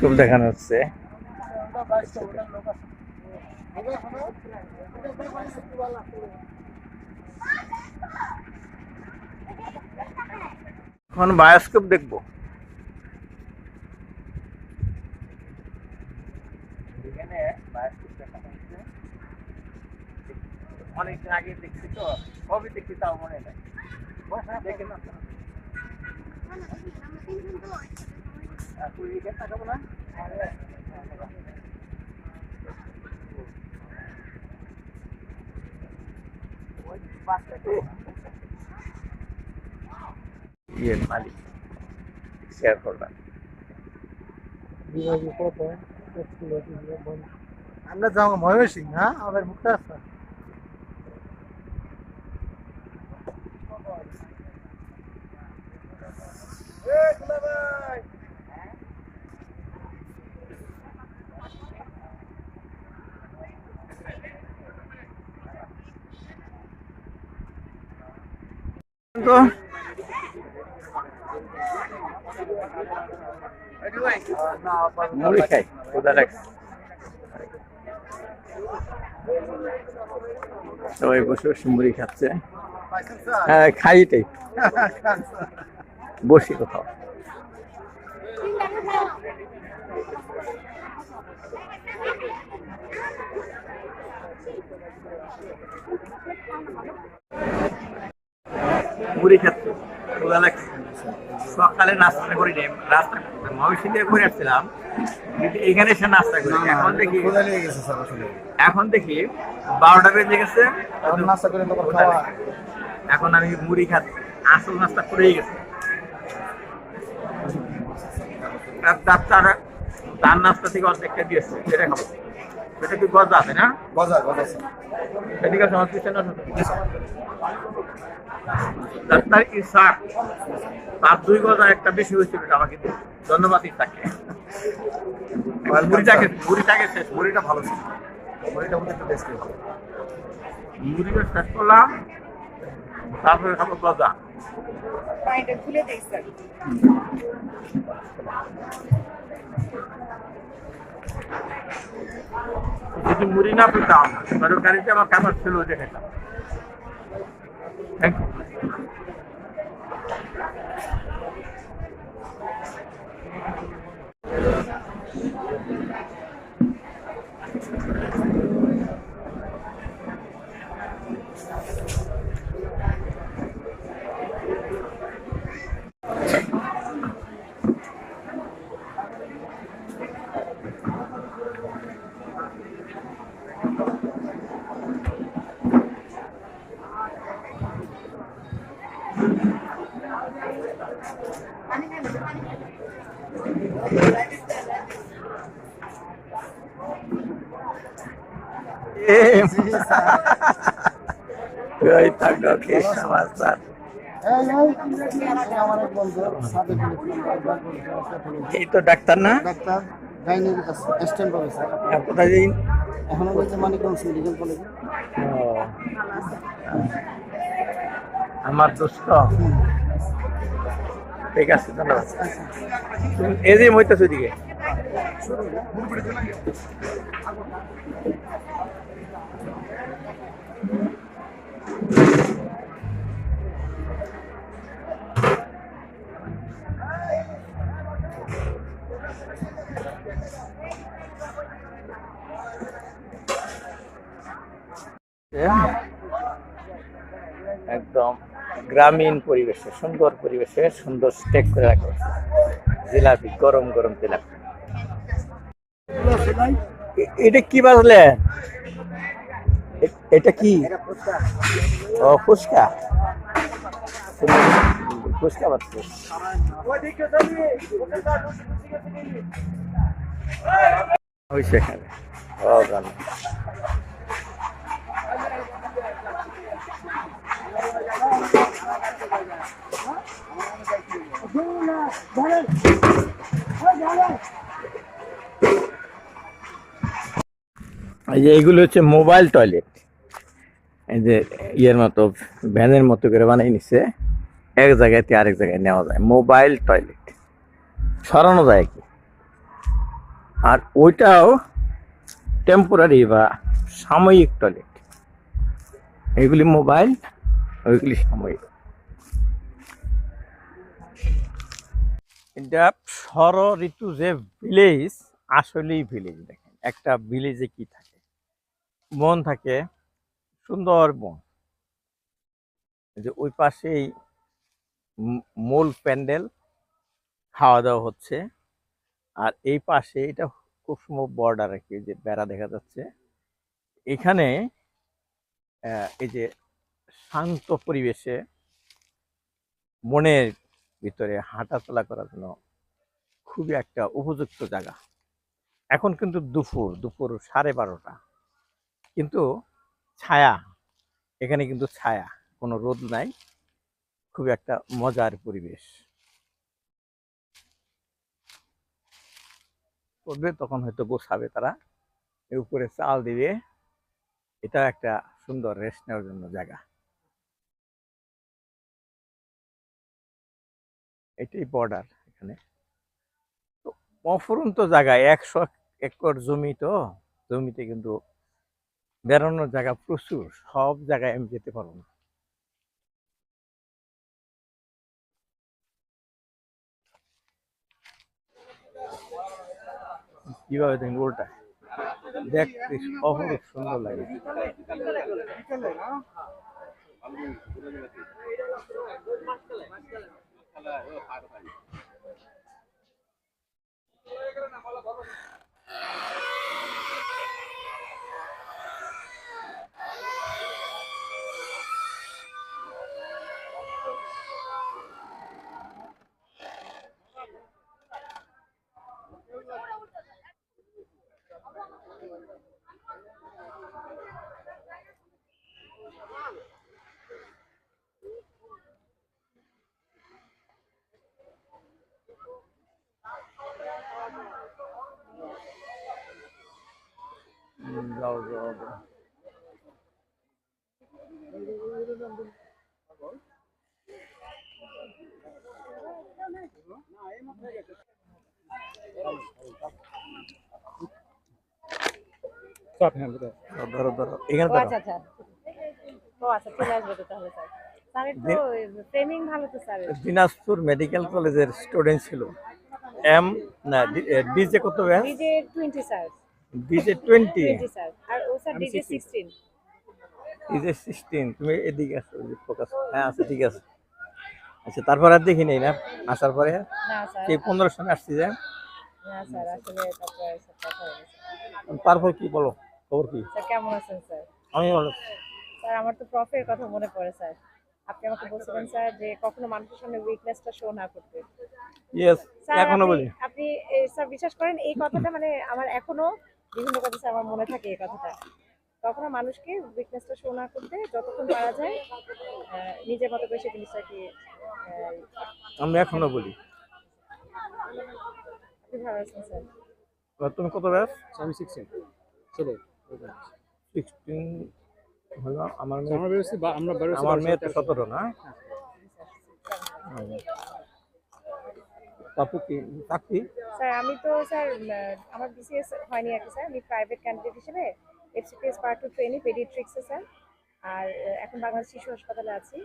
Bioscope দেখানো হচ্ছে। এখন বায়োস্কোপ দেখব। অনেকদিন আগে দেখছি তো কবে দেখছি, তাও মনে নাই। দেখে না কুড়ি টাকা টাকাবো না আমরা যাব ময়মনসিং হ্যাঁ আমাদের মুখটা আছে তো মুড়ি খাই কোথা লাগছে সবাই বসে বসে মুড়ি খাচ্ছে। হ্যাঁ খাই এটাই। বসি কোথাও। মুড়ি খাচ্ছে। লাগছে সকালে নাস্তা করি রাস্তা ময়মনসিংহে করে আসছিলাম। এখানে এসে নাস্তা করি? এখন দেখি। এখন দেখি বারোটা বেজে গেছে। এখন নাস্তা করে এখন আমি মুড়ি খাচ্ছি। আসল নাস্তা করেই গেছে। তার নাস্তা থেকে অর্ধেকটা দিয়েছে এটা খাব। সেটা কি গজা আছে না? গজা গজা স্যার। এদিকে সময় পিছনে। ডাক্তার ইসাক তার দুই গজা একটা বেশি হয়েছিল এটা আমাকে। ধন্যবাদ ইসাককে। মুড়িটাকে মুড়িটাকে শেষ মুড়ি মুড়িটা ভালো ছিল। মুড়িটা মধ্যে একটু টেস্টি মুড়িটা শেষ করলাম। তারপরে খাব গজা। পানিটা খুলে দিই স্যার। যদি মুড়ি না পেতাম তাহলে গাড়িতে আমার খাবার ছিল যে খেতাম Thank you. এই তো ডাক্তার না? ডাক্তার গাইনির অ্যাসিস্ট্যান্ট প্রফেসর কোথায় যাই? এখন হচ্ছে মানিকগঞ্জ মেডিকেল কলেজে। আমার দোস্ত ঠিক আছে ধন্যবাদ। এই যে মইতেছো দিকে একদম। গ্রামীণ পরিবেশে সুন্দর পরিবেশে সুন্দর স্টেক করে রাখা হয়েছে। জিলাপি গরম গরম জিলাপি। এটা কি বাজলে? এটা কি? ও ফুচকা। ফুচকা বাজছে। হয়েছে এখানে। ও এই যে এইগুলো হচ্ছে মোবাইল টয়লেট। এই যে ইয়ের মতো, ভ্যানের মতো করে বানিয়ে নিচ্ছে এক জায়গায় থেকে আরেক জায়গায় নেওয়া যায়। Mobile toilet. সরানো যায় কি? আর ওইটাও টেম্পোরারি বা সাময়িক টয়লেট। এগুলি মোবাইল, ওইগুলি সাময়িক। এটা শর ঋতু যে ভিলেজ আসলেই ভিলেজ দেখেন। একটা ভিলেজে কি থাকে? বন থাকে, সুন্দর বন যে ওই পাশেই মূল প্যান্ডেল খাওয়া দাওয়া হচ্ছে। আর এই পাশে এটা খুব সুন্দর বর্ডার আর কি, যে বেড়া দেখা যাচ্ছে। এখানে এই যে শান্ত পরিবেশে মনের ভিতরে হাঁটাচলা করার জন্য খুবই একটা উপযুক্ত জায়গা। এখন কিন্তু দুপুর দুপুর সাড়ে বারোটা। কিন্তু ছায়া, এখানে কিন্তু ছায়া, কোনো রোদ নাই, খুব একটা মজার পরিবেশ। করবে, তখন হয়তো গোছাবে তারা এর উপরে চাল দিবে, এটা একটা সুন্দর রেস্ট নেওয়ার জন্য জায়গা। এটাই বর্ডার এখানে। অফুরন্ত জায়গায় একশো একর জমি তো, জমিতে কিন্তু বেড়ানোর জায়গা প্রচুর, সব জায়গায় আমি যেতে পারব না। কীভাবে দেখেন উল্টা দেখতে অপরূপ সুন্দর লাগে। ধরো এখানে আচ্ছা আচ্ছা। ও আচ্ছা চলে আসবে তো তাহলে দিনাজপুর মেডিকেল কলেজের স্টুডেন্ট ছিল। এম না ডিজে কত batch D J twenty sir. D J twenty twenty sir. আর ও sir D J 16 D J sixteen তুমি এদিকে আসো ফোকাস হ্যাঁ আচ্ছা ঠিক আছে। আচ্ছা তারপর আর দেখি নেই না? আসার পরে? না স্যার। সেই পনেরো সনে আসছি যে? না স্যার আসলে তারপরে কথা হয়ে গেছে। তারপর কি বলো? খবর কি? স্যার কেমন আছেন স্যার? আমি বলো স্যার আমার তো প্রফের কথা মনে পড়ে স্যার। আপনি আমাকে বলছিলেন স্যার যে কখনো মানুষের সামনে উইকনেসটা শো না করতে। ইয়েস এখনও বলি। আপনি স্যার বিশ্বাস করেন এই কথাটা মানে আমার এখনও বিভিন্ন কথা আমার মনে থাকে এই কথাটা। কখনো মানুষকে উইকনেসটা শো না করতে যতক্ষণ পারা যায় নিজের মতো করে সেই জিনিসটাকে আমি এখনও বলি। আপনি ভালো আছেন স্যার? তুমি কত ব্যাস? আমি সিক্সটিন ছেলে সিক্সটিন হলো আমার মেয়ে। আমরা বেরোচ্ছি আমরা বেরোচ্ছি আমার মেয়ে তো সতেরো। না? তারপর কি? চাকরি? স্যার আমি তো স্যার আমার বিসিএস হয়নি আর কি স্যার। আমি প্রাইভেট ক্যান্ডিডেট হিসেবে এফসিপিএস পার্ট টু ট্রেনি পেডিট্রিক্সে স্যার। আর এখন বাংলাদেশ শিশু হাসপাতালে আছি।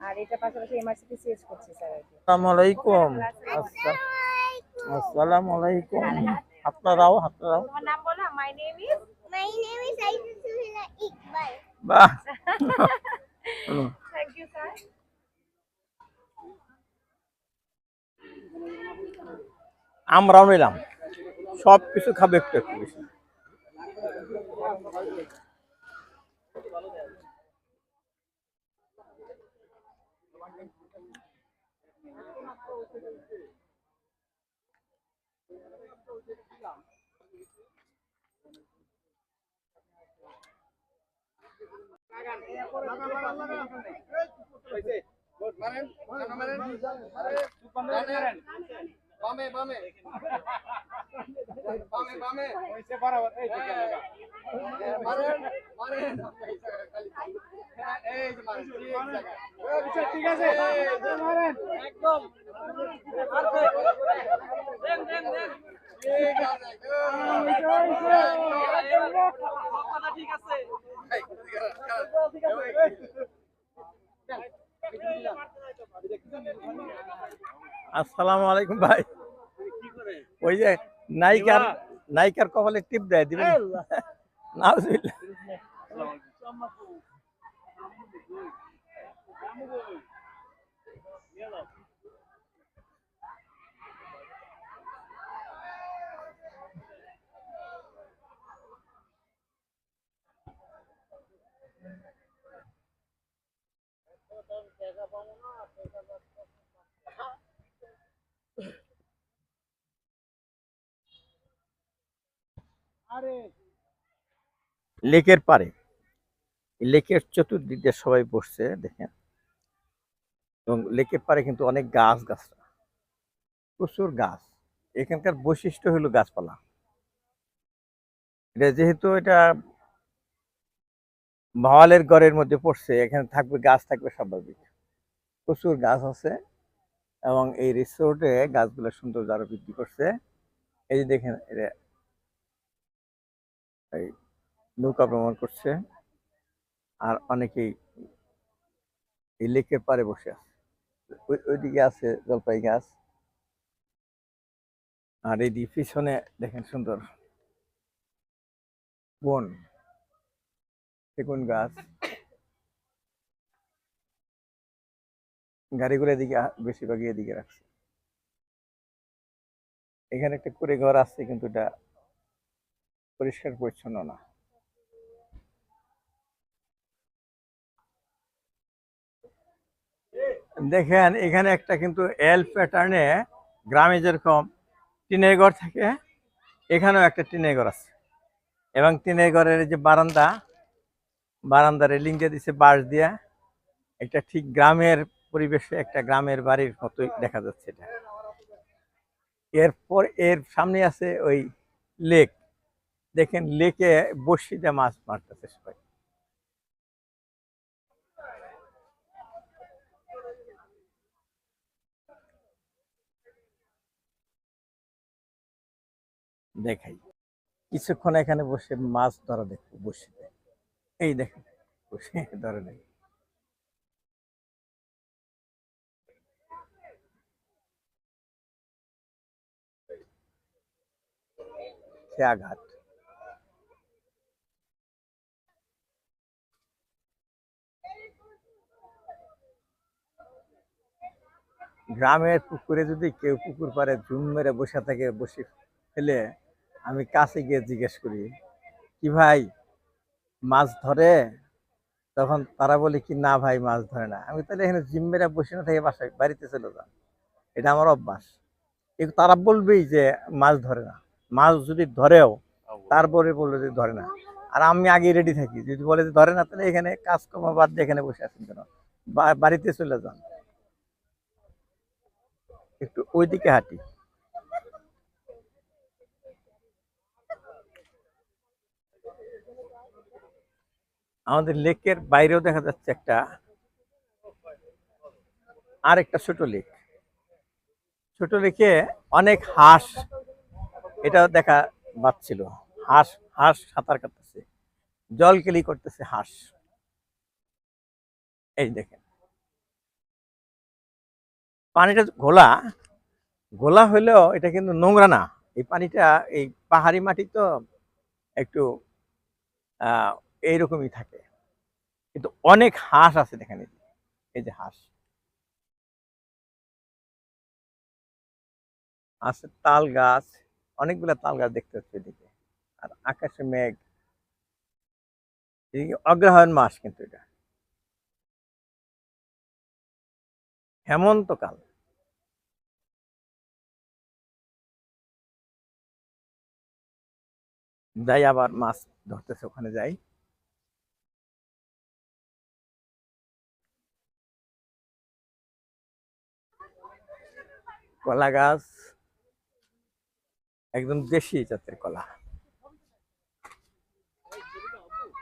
আর এটা পাশাপাশি এমআরসিপি সিএস করছি স্যার আর কি। আসসালামু আলাইকুম আচ্ছা। আসসালামু আলাইকুম আপনারাও আপনারাও তোমার নাম বলো? My name is My name is Aisha Iqbal. বাহ। থ্যাংক ইউ স্যার আমরাও নিলাম। সব কিছু খাবে একটু একটু বেশি। লাগান লাগান লাগান মারেন মারেন মারেন বামে বামে বামে বামে হইছে বরাবর এই যে মারেন মারেন এই যে মারেন ঠিক আছে মারেন একদম দেন দেন দেন ঠিক আছে ঠিক আছে আসসালামু আলাইকুম ভাই। ওই যে নায়িকার নায়িকার কপালে টিপ দেয় দিবেন নাউজুবিল্লাহ। লেকের পারে। লেকের চতুর্দিক দিয়ে সবাই বসছে, দেখেন। এবং লেকের পারে কিন্তু অনেক গাছ গাছরা প্রচুর গাছ। এখানকার বৈশিষ্ট্য হলো গাছপালা। এটা যেহেতু এটা ভাওয়ালের ঘরের মধ্যে পড়ছে, এখানে থাকবে, গাছ থাকবে স্বাভাবিক। প্রচুর গাছ আছে এবং এই রিসোর্টে গাছগুলো সৌন্দর্য আরও বৃদ্ধি করছে। এই যে দেখেন এই নৌকা ভ্রমণ করছে আর অনেকেই এই লেকের পারে বসে আছে। ওই, ওইদিকে আছে জলপাই গাছ আর এইদিকে পিছনে দেখেন সুন্দর বন। সেগুন গাছ। গাড়ি গাড়িগুলো এদিকে বেশিরভাগই এদিকে রাখছে। এখানে একটা কুড়ে ঘর আছে, কিন্তু এটা পরিষ্কার পরিচ্ছন্ন না। দেখেন, এখানে একটা কিন্তু এল প্যাটার্নে গ্রামে যেরকম টিনের ঘর থাকে, এখানেও একটা টিনের ঘর আছে। এবং টিনের ঘরের যে বারান্দা বারান্দা রেলিং দিয়ে দিছে, বাঁশ দিয়া। একটা ঠিক গ্রামের পরিবেশে একটা গ্রামের বাড়ির মতোই দেখা যাচ্ছে এটা। এরপর এর সামনে আছে ওই লেক। দেখেন লেকে বড়শিতে মাছ মারতেছে সবাই। দেখাই। কিছুক্ষণ এখানে বসে মাছ ধরা দেখব বসিতে এই দেখেন ধরে নেই। খেয়াঘাট গ্রামের পুকুরে যদি কেউ পুকুর পারে ঝুম মেরে বসে থাকে, বসে ফেলে, আমি কাছে গিয়ে জিজ্ঞেস করি, কি ভাই মাছ ধরে তখন তারা বলে কি না ভাই মাছ ধরে না। আমি তাহলে এখানে জিম মেরে বসে না থেকে বাসায় বাড়িতে চলে যান। এটা আমার অভ্যাস। তারা বলবেই যে মাছ ধরে না। মাছ যদি ধরেও তারপরে বলবে যে ধরে না। আর আমি আগে রেডি থাকি। যদি বলে যে ধরে না তাহলে এখানে কাজকর্ম বাদ দিয়ে এখানে বসে আছেন কেন? বাড়িতে চলে যান। একটু ওইদিকে হাঁটি। আমাদের লেকের বাইরেও দেখা যাচ্ছে একটা আর একটা ছোট লেক। ছোট লেকে অনেক হাঁস এটা দেখা পাচ্ছিল। হাঁস হাঁস সাঁতার কাটতেছে। জল কেলি করতেছে হাঁস। এই দেখেন। পানিটা ঘোলা। ঘোলা হলেও এটা কিন্তু নোংরা না। এই পানিটা, এই পাহাড়ি মাটি তো একটু এইরকমই থাকে। কিন্তু অনেক হাঁস আছে এখানে এই যে হাঁস। আছে তাল গাছ, অনেকগুলা তাল গাছ দেখতে হচ্ছে এদিকে। আর আকাশে মেঘ। এদিকে অগ্রহায়ণ মাস কিন্তু এটা। হেমন্তকাল যাই আবার মাছ ধরতেছে ওখানে যাই। কলা গাছ একদম দেশি জাতের কলা।